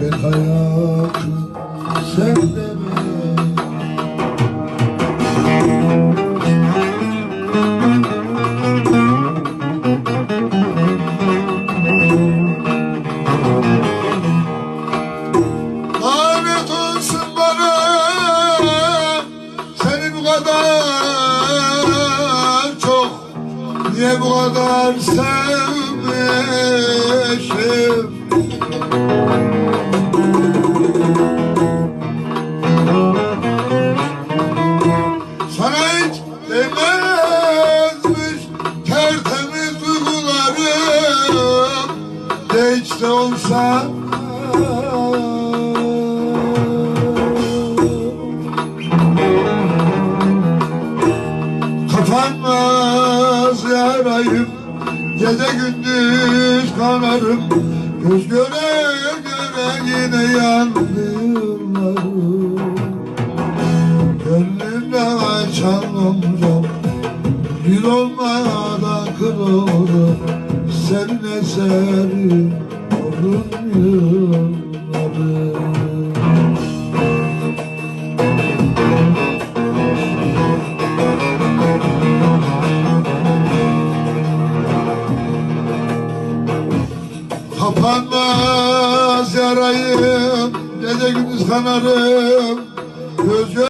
Ben hayatı sende Niye bu kadar sevmişim Kapanmaz yarayım. Gece gündüz kanarım Göz göre göre yine yanıyorum Gönlümde açan omzum Gül olmadan kırıldı Senin eserin Kapanmaz yarayım Gece gündüz kanarım. Göz